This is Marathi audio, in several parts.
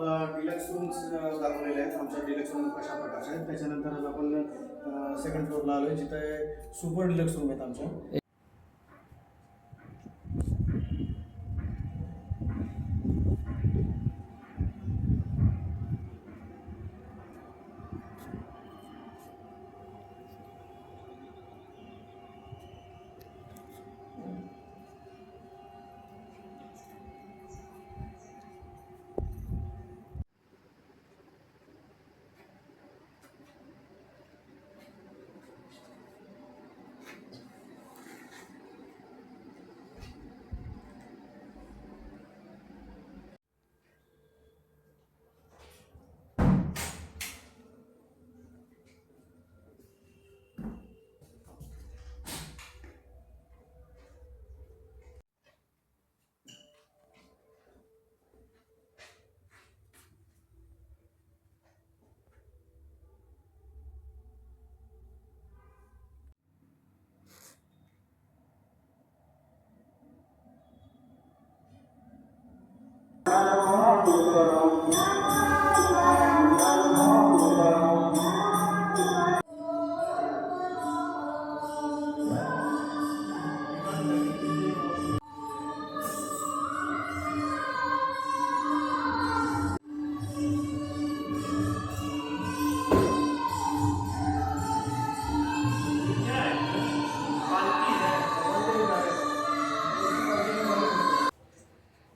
डिलक्स रूम्स दाखवलेले आहेत. आमच्या डिलक्स रूम कशा प्रकारचे आहेत. त्याच्यानंतर आपण सेकंड फ्लोअरला आलो आहे जिथे सुपर डिलक्स रूम आहेत आमच्या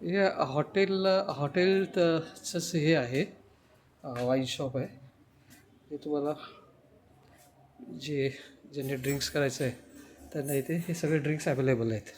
हे हॉटेल हॉटेलचंच हे आहे वाईन शॉप आहे. ते तुम्हाला जे ज्यांनी ड्रिंक्स करायचं आहे त्यांना इथे हे सगळे ड्रिंक्स अवेलेबल आहेत.